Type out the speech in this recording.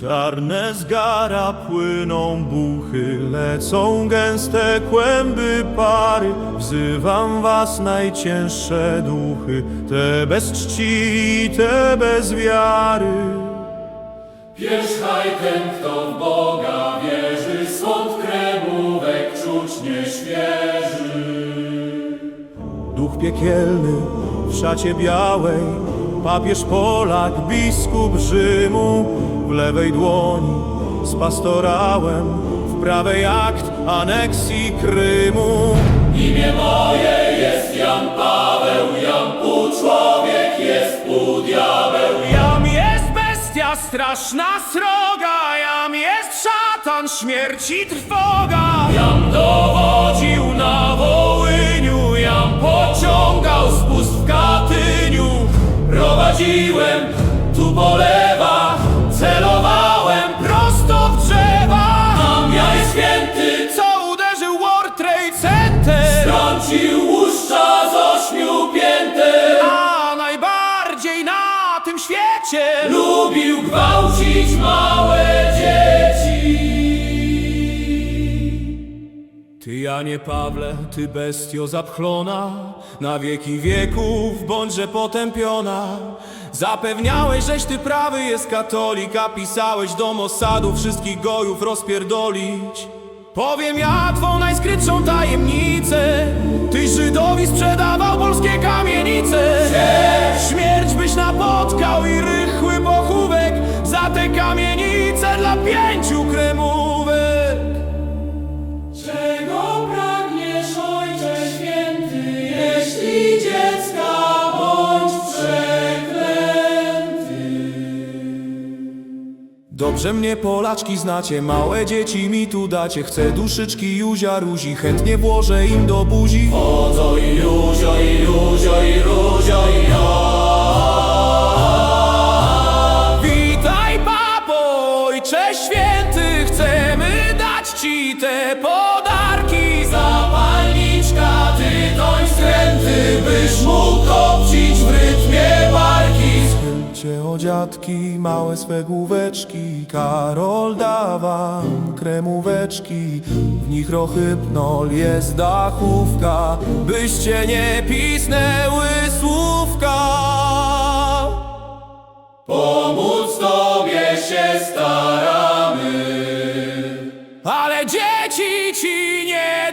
Czarne z gara płyną buchy, lecą gęste kłęby pary. Wzywam was najcięższe duchy, te bez czci i te bez wiary. Pierzchaj ten, kto w Boga wierzy, swąd kremówek czuć nie świeży. Duch piekielny w szacie białej, papież Polak, biskup Rzymu, w lewej dłoni z pastorałem, w prawej akt aneksji Krymu. Imię moje jest Jan Paweł, Jan pół człowiek jest pół diabeł. Jam jest bestia straszna sroga, jam jest szatan śmierci trwoga. Jam dowodził na Wołyniu, Jam pociągał spust w Katyniu. Prowadziłem tu po Lubił gwałcić małe dzieci. Ty Janie Pawle, ty bestio zapchlona Na wieki wieków bądźże potępiona. Zapewniałeś, żeś ty prawy jest katolik A pisałeś do Mossadu wszystkich gojów rozpierdolić. Powiem ja twą najskrytszą tajemnicę Tyś Żydowi sprzedawał polskie kamienice Dobrze mnie Polaczki znacie, małe dzieci mi tu dacie Chcę duszyczki Juzia Ruzi, chętnie włożę im do buzi Ozo i Juzio, i Juzio, i Ruzio, i ja. Dziadki, małe swe główeczki Karol dawa kremóweczki W nich rochybnol jest dachówka Byście nie pisnęły słówka Pomóc tobie się staramy. Ale dzieci ci nie